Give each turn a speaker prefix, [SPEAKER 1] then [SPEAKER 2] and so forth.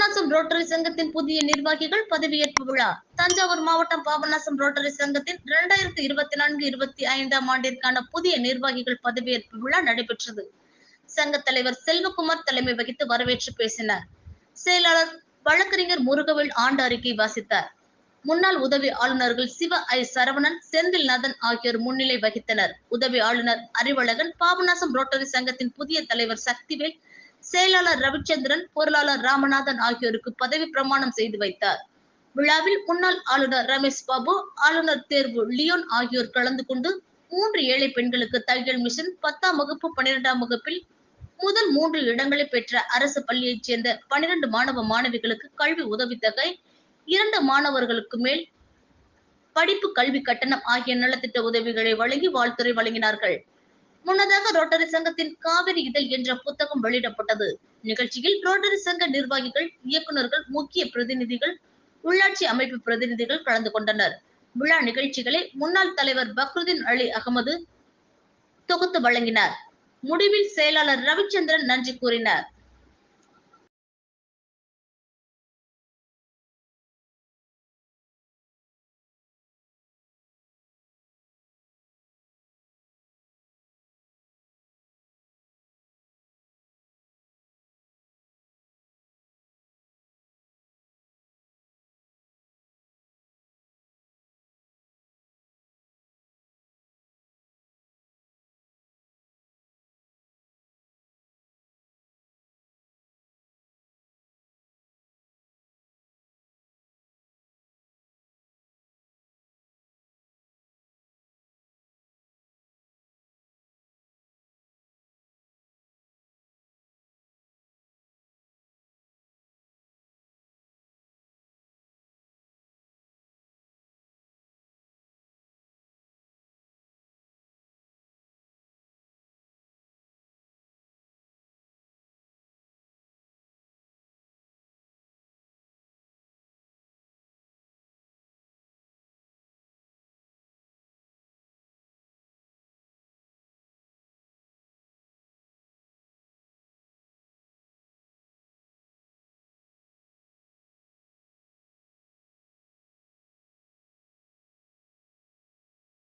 [SPEAKER 1] Papanasam rotary சங்கத்தின் புதிய நிர்வாகிகள் பதவியேற்பு விழா. தஞ்சாவூர் மாவட்டம் பாபநாசம் ரோட்டரி சங்கத்தின் இரண்டாயிரத்தி இருபத்தி நான்கு இருபத்தி ஐந்தாம் ஆண்டிற்கான புதிய நிர்வாகிகள் பதவியேற்பு விழா நடைபெற்றது. சங்க தலைவர் செல்வகுமார் தலைமை வகித்து வரவேற்று பேசினார். செயலாளர் வழக்கறிஞர் முருகவேல் ஆண்டு அறிக்கை வாசித்தார். முன்னாள் உதவி ஆளுநர்கள் சிவ ஐ சரவணன் செந்தில் செந்தில்நாதன் ஆகியோர் முன்னிலை வகித்தனர். உதவி ஆளுநர் அறிவழகன் பாபநாசம் ரோட்டரி சங்கத்தின் புதிய தலைவர் சக்திவேல் செயலாளர் ரவிச்சந்திரன் பொருளாளர் ராமநாதன் ஆகியோருக்கு பதவி பிரமாணம் செய்து வைத்தார். விழாவில் முன்னாள் ஆளுநர் ரமேஷ் பாபு ஆளுநர் தேர்வு லியோன் ஆகியோர் கலந்து கொண்டு மூன்று ஏழை பெண்களுக்கு தையல் மிஷின் பத்தாம் வகுப்பு பன்னிரெண்டாம் வகுப்பில் முதல் மூன்று இடங்களை பெற்ற அரசு பள்ளியைச் சேர்ந்த பனிரெண்டு மாணவ மாணவிகளுக்கு கல்வி உதவித்தொகை இரண்டு மாணவர்களுக்கு மேல் படிப்பு கல்வி கட்டணம் ஆகிய நலத்திட்ட உதவிகளை வழங்கி வாழ்த்துறை வழங்கினார்கள். முன்னதாக ரோட்டரி சங்கத்தின் காவிரி இதழ் என்ற புத்தகம் வெளியிடப்பட்டது. நிகழ்ச்சியில் ரோட்டரி சங்க நிர்வாகிகள் இயக்குநர்கள் முக்கிய பிரதிநிதிகள் உள்ளாட்சி அமைப்பு பிரதிநிதிகள் கலந்து கொண்டனர். விழா நிகழ்ச்சிகளை முன்னாள் தலைவர் பக்ருதீன் அலி அகமது தொகுத்து வழங்கினார். முடிவில் செயலாளர் ரவிச்சந்திரன் நன்றி கூறினார்.